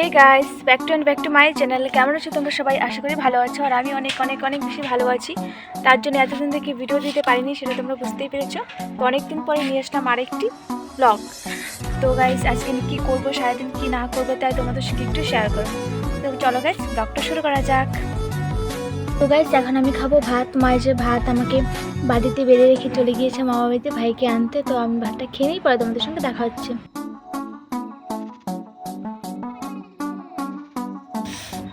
Hey guys back to and back to my channel কেমন আছো তোমরা সবাই? আশা করি ভালো আছো আর আমি অনেক অনেক অনেক বেশি ভালো আছি। তার জন্য এতদিন থেকে ভিডিও দিতে পারিনি, সেটা তোমরা বুঝতেই পেরেছ। তো অনেকদিন পরে নিয়ে আসলাম আরেকটি ব্লগ তো গাইস আজকে আমি কী করব, সারাদিন কী না করব, তাই তোমাদের সঙ্গে একটু শেয়ার করব। তো চলো গাইস ব্লগটা শুরু করা যাক। তো গাইস এখন আমি খাব ভাত। মায়ের যে ভাত আমাকে বাড়িতে বেড়ে রেখে চলে গিয়েছে মামা বাড়িতে ভাইকে আনতে। তো আমি ভাতটা খেয়ে নিই, পরে তোমাদের সঙ্গে দেখা হচ্ছে।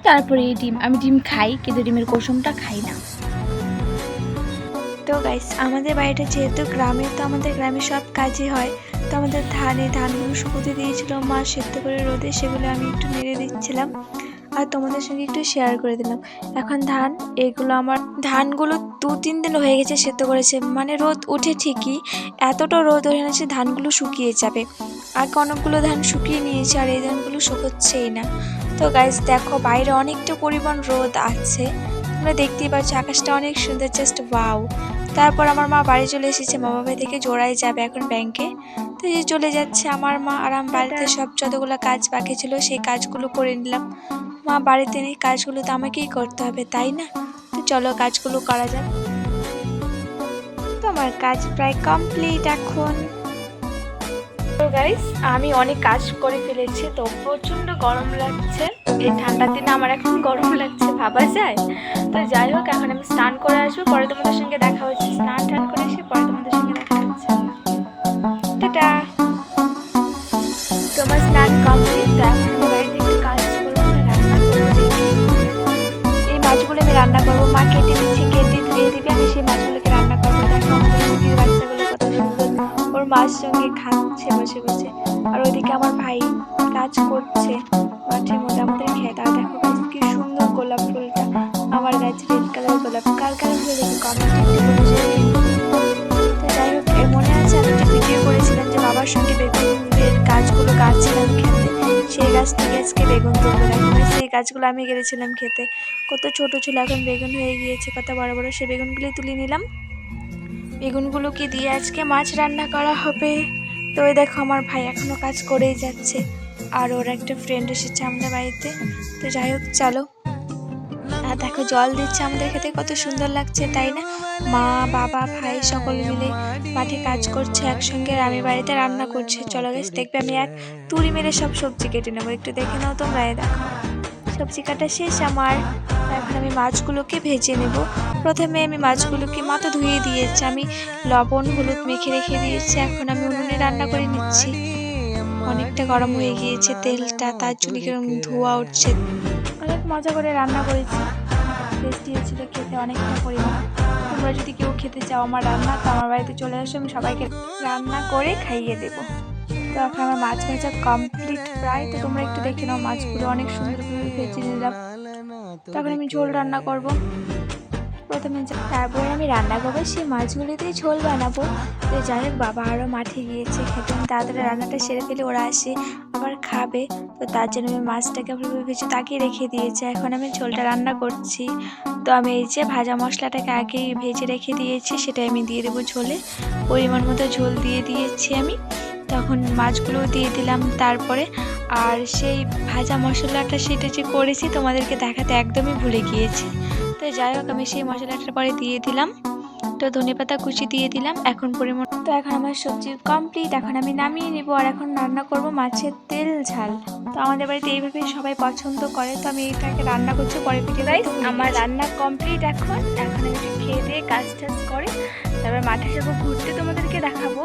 তারপরে এই ডিম, আমি ডিম খাই, কিন্তু ডিমের কুসুমটা খাই না। তো গাইস আমাদের বাড়িটা যেহেতু গ্রামে, তো আমাদের গ্রামে সব কাজই হয়। তো আমাদের ধানে, ধানগুলো শুকোতে দিয়েছিল, মা সেদ্ধ করে রোদে সেগুলো আমি একটু নেড়ে দিচ্ছিলাম। আর তোমাদের সঙ্গে একটু শেয়ার করে দিলাম। এখন ধান, এগুলো আমার, ধানগুলো দু তিন দিন হয়ে গেছে সেদ্ধ করেছে। মানে রোদ উঠে ঠিকই, এতটা রোদ ওঠে না যে ধানগুলো শুকিয়ে যাবে। আর অনেকগুলো ধান শুকিয়ে নিয়েছে, আর এই ধানগুলো শুকোচ্ছেই না। তো গাইস দেখো বাইরে অনেকটা পরিমাণ রোদ আছে। তোমরা দেখতেই পাচ্ছ আকাশটা অনেক সুন্দর জাস্ট বাউ তারপর আমার মা বাড়ি চলে এসেছে, মামা বাড়ি থেকে জোড়ায় যাবে এখন ব্যাংকে তো এই চলে যাচ্ছে আমার মা আর আমার বাড়িতে সব যতগুলো কাজ বাকি ছিল, সেই কাজগুলো করে নিলাম। মা বাড়িতে নেই, কাজগুলো তো আমাকেই করতে হবে, তাই না? তো চলো কাজগুলো করা যাক। তো আমার কাজ প্রায় কমপ্লিট এখন। তো গাইস আমি অনেক কাজ করে ফেলেছি, তো প্রচণ্ড গরম লাগছে। এই ঠান্ডার দিনে আমার এখন গরম লাগছে, ভাবা যায়? তো যাই হোক, এখন আমি স্নান করে আসব, পরে তোমাদের সঙ্গে দেখা হচ্ছে। স্নান টান করে এসে পরে তোমাদের সঙ্গে দেখা হচ্ছে। টাটা! তোমার স্নান কমপ্লিট এই মাছগুলো আমি রান্না করব। মা কেটে দিচ্ছি, কেটে ধুয়ে দিবে, আমি সেই মাছগুলোকে মার সঙ্গে খাচ্ছে, বসে বসে। আর ওইদিকে আমার ভাই কাজ করছে মাঠের মধ্যে আমাদের খেত। আর দেখো কি সুন্দর গোলাপ ফুলটা। আমার গাছ রেড কালার গোলাপ। কার কালার ফুল দেখে? কমেন্ট যাই হোক মনে আছে আমি একটা ভিডিও করেছিলাম যে বাবার সঙ্গে বেগুনের গাছগুলো গাছছিলাম খেতে। সেই গাছ থেকে আজকে বেগুন তুলবো। সেই গাছগুলো আমি গেছিলাম খেতে। কত ছোট ছিল, এখন বেগুন হয়ে গিয়েছে। কত বড় বড়, সেই বেগুনগুলি তুলে নিলাম। বেগুনগুলোকে দিয়ে আজকে মাছ রান্না করা হবে। তো ওই দেখো, আমার ভাই এখনও কাজ করেই যাচ্ছে। আর ওর একটা ফ্রেন্ড এসেছে আমাদের বাড়িতে। তো যাই হোক, চলো। আর দেখো, জল দিচ্ছে আমাদের খেতে, কত সুন্দর লাগছে, তাই না? মা, বাবা, ভাই সকল মিলে মাঠে কাজ করছে, একসঙ্গে আমি বাড়িতে রান্না করছি। চলো গেছে দেখবে আমি এক তুড়ি মেরে সব সবজি কেটে নেব। একটু দেখে নাও তোমরা দেখো। সবজি কাটা শেষ, আমার এখন আমি মাছগুলোকে ভেজে নেব। প্রথমে আমি মাছগুলোকে মাথা ধুয়ে দিয়েছি, আমি লবণ, হলুদ মেখে রেখে দিয়েছি, এখন আমি উনুনে রান্না করে নিচ্ছি। অনেকটা গরম হয়ে গিয়েছে তেলটা, তার চুলি কীরকম ধোয়া উঠছে। অনেক মজা করে রান্না করেছি। টেস্টি হয়েছিল খেতে অনেকটা পরিমাণ। তোমরা যদি কেউ খেতে চাও আমার রান্না, তো আমার বাড়িতে চলে আসো, আমি সবাইকে রান্না করে খাইয়ে দেবো। তো এখন আমার মাছ ভাজা কমপ্লিট প্রায়। তো তোমরা একটু দেখে নাও মাছগুলো অনেক সুন্দরভাবে ভেজে নিলাম। তখন আমি ঝোল রান্না করব। প্রথমে তারপরে আমি রান্না করব, সেই মাছগুলিতেই ঝোল বানাবো। তো যাই হোক, বাবা আরও মাঠে গিয়েছে। খেতে আমি তাড়াতাড়ি রান্নাটা সেরে ফেলে ওরা আসে আবার খাবে। তো তার জন্য আমি মাছটাকে ভাবে ভেজে তাকিয়ে রেখে দিয়েছে। এখন আমি ঝোলটা রান্না করছি। তো আমি এই যে ভাজা মশলাটাকে আগেই ভেজে রেখে দিয়েছি সেটা আমি দিয়ে দেবো ঝোলে। পরিমাণ মতো ঝোল দিয়ে দিয়েছি আমি। তখন মাছগুলো দিয়ে দিলাম তারপরে। আর সেই ভাজা মশলাটা সেটা যে করেছি তোমাদেরকে দেখাতে একদমই ভুলে গিয়েছি। তো যাই হোক আমি সেই মশলাটার পরে দিয়ে দিলাম। তো ধনে পাতা কুচি দিয়ে দিলাম এখন পরিমাণ। তো এখন আমার সবজি কমপ্লিট এখন আমি নামিয়ে নেব। আর এখন রান্না করব মাছের তেল ঝাল। তো আমাদের বাড়িতে এইভাবেই সবাই পছন্দ করে। তো আমি এইটাকে রান্না করছি পরে পিঠে গাইস আমার রান্না কমপ্লিট এখন। এখন আমি একটু খেয়ে দিয়ে কাজ টাজ করে তারপর মাঠে যাব ঘুরতে তোমাদেরকে দেখাবো।